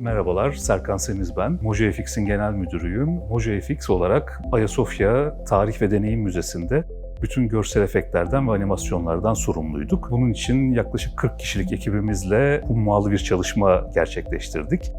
Merhabalar, Serkan Semiz ben. MojoFX'in genel müdürüyüm. MojoFX olarak Ayasofya Tarih ve Deneyim Müzesi'nde bütün görsel efektlerden ve animasyonlardan sorumluyduk. Bunun için yaklaşık 40 kişilik ekibimizle hummalı bir çalışma gerçekleştirdik.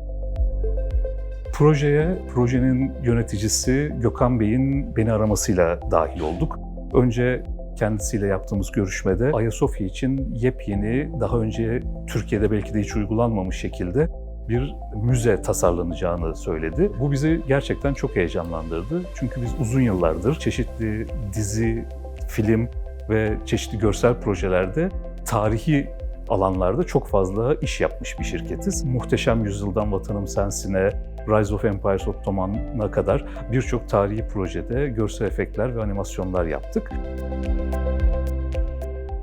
Projeye, projenin yöneticisi Gökhan Bey'in beni aramasıyla dahil olduk. Önce kendisiyle yaptığımız görüşmede Ayasofya için yepyeni, daha önce Türkiye'de belki de hiç uygulanmamış şekilde bir müze tasarlanacağını söyledi. Bu bizi gerçekten çok heyecanlandırdı. Çünkü biz uzun yıllardır çeşitli dizi, film ve çeşitli görsel projelerde tarihi alanlarda çok fazla iş yapmış bir şirketiz. Muhteşem Yüzyıldan Vatanım Sensin'e, Rise of Empires Ottoman'a kadar birçok tarihi projede görsel efektler ve animasyonlar yaptık.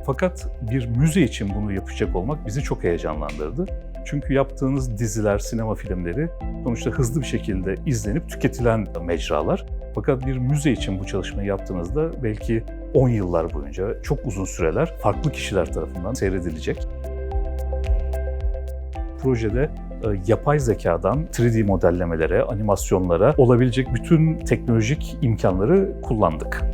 Fakat bir müze için bunu yapacak olmak bizi çok heyecanlandırdı. Çünkü yaptığınız diziler, sinema filmleri sonuçta hızlı bir şekilde izlenip tüketilen mecralar. Fakat bir müze için bu çalışmayı yaptığınızda belki 10 yıllar boyunca çok uzun süreler farklı kişiler tarafından seyredilecek. Projede e, yapay zekadan 3D modellemelere, animasyonlara olabilecek bütün teknolojik imkanları kullandık.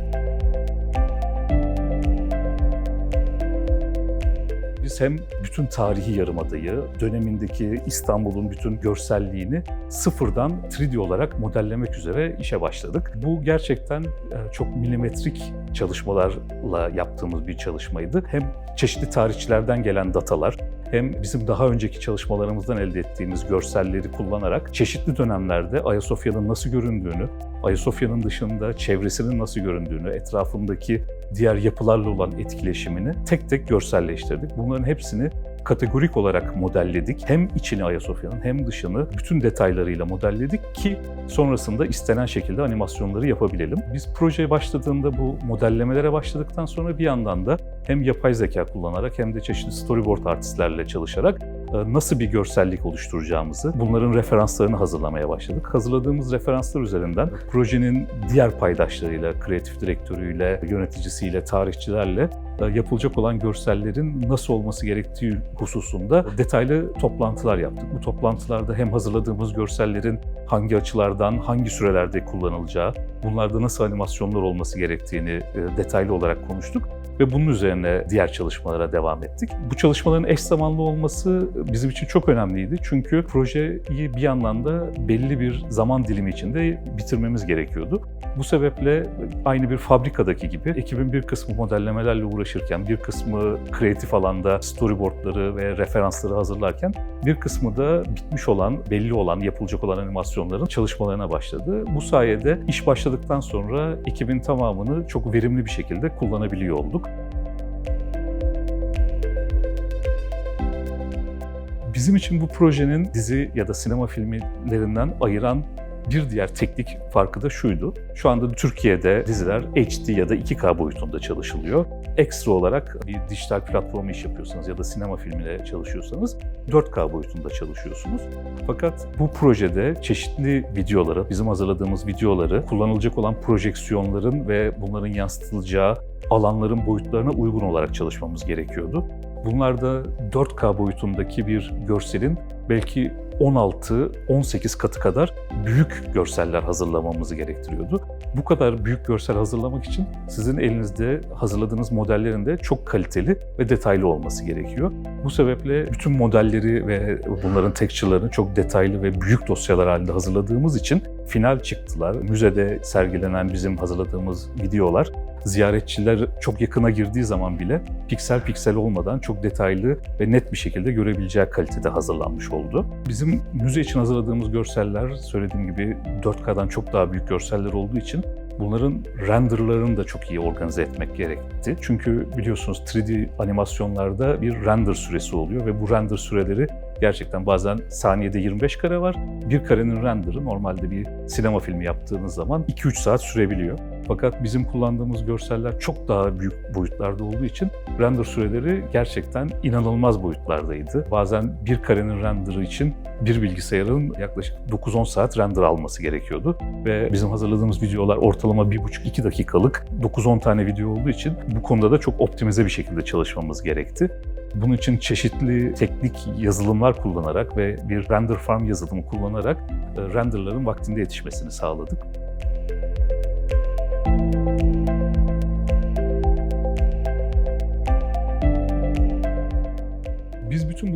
Biz hem bütün tarihi yarımadayı, dönemindeki İstanbul'un bütün görselliğini sıfırdan 3D olarak modellemek üzere işe başladık. Bu gerçekten e, çok milimetrik çalışmalarla yaptığımız bir çalışmaydı. Hem çeşitli tarihçilerden gelen datalar, hem bizim daha önceki çalışmalarımızdan elde ettiğimiz görselleri kullanarak çeşitli dönemlerde Ayasofya'nın nasıl göründüğünü, Ayasofya'nın dışında çevresinin nasıl göründüğünü, etrafındaki diğer yapılarla olan etkileşimini tek tek görselleştirdik. Bunların hepsini kategorik olarak modelledik. Hem içini Ayasofya'nın hem dışını bütün detaylarıyla modelledik ki sonrasında istenen şekilde animasyonları yapabilelim. Biz projeye başladığında bu modellemelere başladıktan sonra bir yandan da hem yapay zeka kullanarak hem de çeşitli storyboard artistlerle çalışarak nasıl bir görsellik oluşturacağımızı, bunların referanslarını hazırlamaya başladık. Hazırladığımız referanslar üzerinden projenin diğer paydaşlarıyla, kreatif direktörüyle, yöneticisiyle, tarihçilerle e, yapılacak olan görsellerin nasıl olması gerektiği hususunda detaylı toplantılar yaptık. Bu toplantılarda hem hazırladığımız görsellerin hangi açılardan, hangi sürelerde kullanılacağı, bunlarda nasıl animasyonlar olması gerektiğini e, detaylı olarak konuştuk ve bunun üzerine diğer çalışmalara devam ettik. Bu çalışmaların eş zamanlı olması bizim için çok önemliydi. Çünkü projeyi bir yandan da belli bir zaman dilimi içinde bitirmemiz gerekiyordu. Bu sebeple aynı bir fabrikadaki gibi ekibin bir kısmı modellemelerle uğraşırken, bir kısmı kreatif alanda storyboardları ve referansları hazırlarken, bir kısmı da bitmiş olan, belli olan, yapılacak olan animasyonların çalışmalarına başladı. Bu sayede iş başladıktan sonra ekibin tamamını çok verimli bir şekilde kullanabiliyor olduk. Bizim için bu projenin dizi ya da sinema filmlerinden ayıran bir diğer teknik farkı da şuydu. Şu anda Türkiye'de diziler HD ya da 2K boyutunda çalışılıyor. Ekstra olarak bir dijital platform iş yapıyorsanız ya da sinema filmiyle çalışıyorsanız 4K boyutunda çalışıyorsunuz. Fakat bu projede çeşitli videoları, bizim hazırladığımız videoları, kullanılacak olan projeksiyonların ve bunların yansıtılacağı alanların boyutlarına uygun olarak çalışmamız gerekiyordu. Bunlarda 4K boyutundaki bir görselin belki 16-18 katı kadar büyük görseller hazırlamamızı gerektiriyordu. Bu kadar büyük görsel hazırlamak için sizin elinizde hazırladığınız modellerin de çok kaliteli ve detaylı olması gerekiyor. Bu sebeple bütün modelleri ve bunların texture'larını çok detaylı ve büyük dosyalar halinde hazırladığımız için final çıktılar. Müzede sergilenen bizim hazırladığımız videolar ziyaretçiler çok yakına girdiği zaman bile piksel piksel olmadan çok detaylı ve net bir şekilde görebileceği kalitede hazırlanmış oldu. Bizim müze için hazırladığımız görseller söylediğim gibi 4K'dan çok daha büyük görseller olduğu için Bunların renderlarını da çok iyi organize etmek gerekti. Çünkü biliyorsunuz 3D animasyonlarda bir render süresi oluyor ve bu render süreleri gerçekten bazen saniyede 25 kare var. Bir karenin renderı normalde bir sinema filmi yaptığınız zaman 2-3 saat sürebiliyor. Fakat bizim kullandığımız görseller çok daha büyük boyutlarda olduğu için render süreleri gerçekten inanılmaz boyutlardaydı. Bazen bir karenin renderı için bir bilgisayarın yaklaşık 9-10 saat render alması gerekiyordu. Ve bizim hazırladığımız videolar ortalama 1,5-2 dakikalık 9-10 tane video olduğu için bu konuda da çok optimize bir şekilde çalışmamız gerekti. Bunun için çeşitli teknik yazılımlar kullanarak ve bir render farm yazılımı kullanarak e, renderların vaktinde yetişmesini sağladık.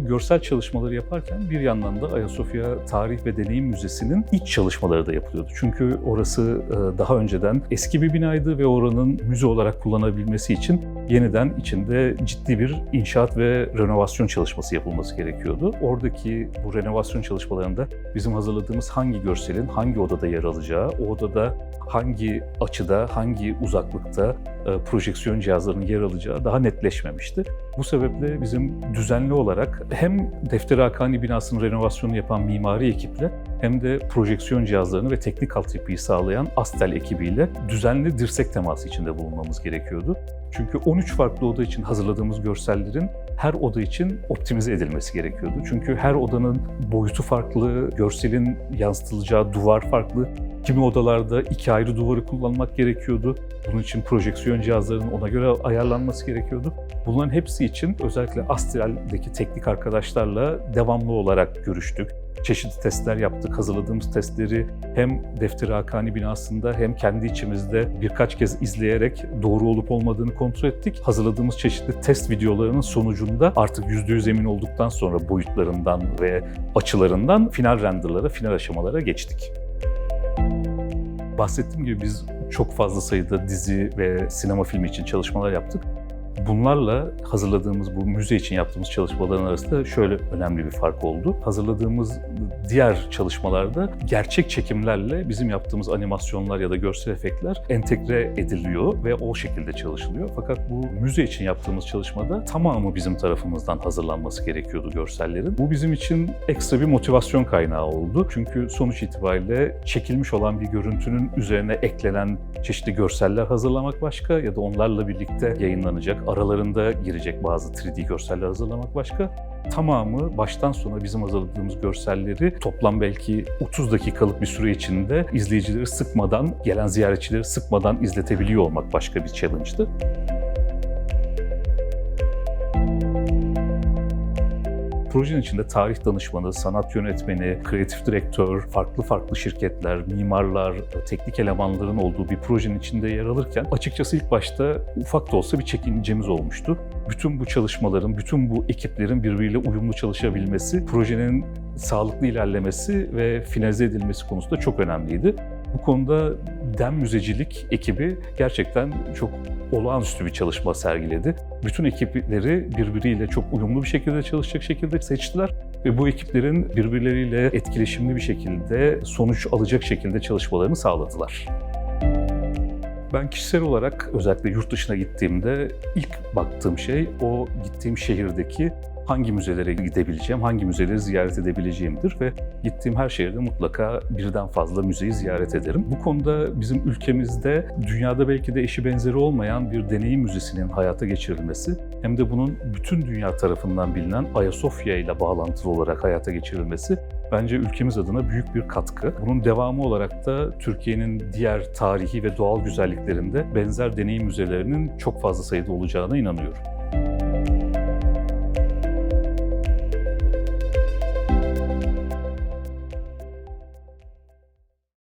Görsel çalışmaları yaparken bir yandan da Ayasofya Tarih ve Deneyim Müzesi'nin iç çalışmaları da yapılıyordu. Çünkü orası e, daha önceden eski bir binaydı ve oranın müze olarak kullanabilmesi için yeniden içinde ciddi bir inşaat ve renovasyon çalışması yapılması gerekiyordu. Oradaki bu renovasyon çalışmalarında bizim hazırladığımız hangi görselin hangi odada yer alacağı, o odada hangi açıda, hangi uzaklıkta e, projeksiyon cihazlarının yer alacağı daha netleşmemişti. Bu sebeple bizim düzenli olarak hem Defteri Hakani binasının renovasyonunu yapan mimari ekiple hem de projeksiyon cihazlarını ve teknik altyapıyı sağlayan Astel ekibiyle düzenli dirsek teması içinde bulunmamız gerekiyordu. Çünkü 13 farklı oda için hazırladığımız görsellerin her oda için optimize edilmesi gerekiyordu. Çünkü her odanın boyutu farklı, görselin yansıtılacağı duvar farklı. Kimi odalarda iki ayrı duvarı kullanmak gerekiyordu. Bunun için projeksiyon cihazlarının ona göre ayarlanması gerekiyordu. Bunların hepsi için özellikle Astral'deki teknik arkadaşlarla devamlı olarak görüştük. Çeşitli testler yaptık. Hazırladığımız testleri hem Defteri Hakani binasında hem kendi içimizde birkaç kez izleyerek doğru olup olmadığını kontrol ettik. Hazırladığımız çeşitli test videolarının sonucunda artık %100 emin olduktan sonra boyutlarından ve açılarından final renderlara, final aşamalara geçtik. Bahsettiğim gibi biz çok fazla sayıda dizi ve sinema filmi için çalışmalar yaptık. Bunlarla hazırladığımız bu müze için yaptığımız çalışmaların arasında şöyle önemli bir fark oldu. Hazırladığımız diğer çalışmalarda gerçek çekimlerle bizim yaptığımız animasyonlar ya da görsel efektler entegre ediliyor ve o şekilde çalışılıyor. Fakat bu müze için yaptığımız çalışmada tamamı bizim tarafımızdan hazırlanması gerekiyordu görsellerin. Bu bizim için ekstra bir motivasyon kaynağı oldu. Çünkü sonuç itibariyle çekilmiş olan bir görüntünün üzerine eklenen çeşitli görseller hazırlamak başka ya da onlarla birlikte yayınlanacak aralarında girecek bazı 3D görseller hazırlamak başka. Tamamı baştan sona bizim hazırladığımız görselleri toplam belki 30 dakikalık bir süre içinde izleyicileri sıkmadan, gelen ziyaretçileri sıkmadan izletebiliyor olmak başka bir challenge'dı. Projenin içinde tarih danışmanı, sanat yönetmeni, kreatif direktör, farklı farklı şirketler, mimarlar, teknik elemanların olduğu bir projenin içinde yer alırken açıkçası ilk başta ufak da olsa bir çekincemiz olmuştu. Bütün bu çalışmaların, bütün bu ekiplerin birbiriyle uyumlu çalışabilmesi, projenin sağlıklı ilerlemesi ve finalize edilmesi konusunda çok önemliydi. Bu konuda Dem Müzecilik ekibi gerçekten çok olağanüstü bir çalışma sergiledi. Bütün ekipleri birbiriyle çok uyumlu bir şekilde çalışacak şekilde seçtiler ve bu ekiplerin birbirleriyle etkileşimli bir şekilde sonuç alacak şekilde çalışmalarını sağladılar. Ben kişisel olarak özellikle yurt dışına gittiğimde ilk baktığım şey o gittiğim şehirdeki hangi müzelere gidebileceğim, hangi müzeleri ziyaret edebileceğimdir ve gittiğim her şehirde mutlaka birden fazla müzeyi ziyaret ederim. Bu konuda bizim ülkemizde dünyada belki de eşi benzeri olmayan bir deneyim müzesinin hayata geçirilmesi hem de bunun bütün dünya tarafından bilinen Ayasofya ile bağlantılı olarak hayata geçirilmesi bence ülkemiz adına büyük bir katkı. Bunun devamı olarak da Türkiye'nin diğer tarihi ve doğal güzelliklerinde benzer deneyim müzelerinin çok fazla sayıda olacağına inanıyorum.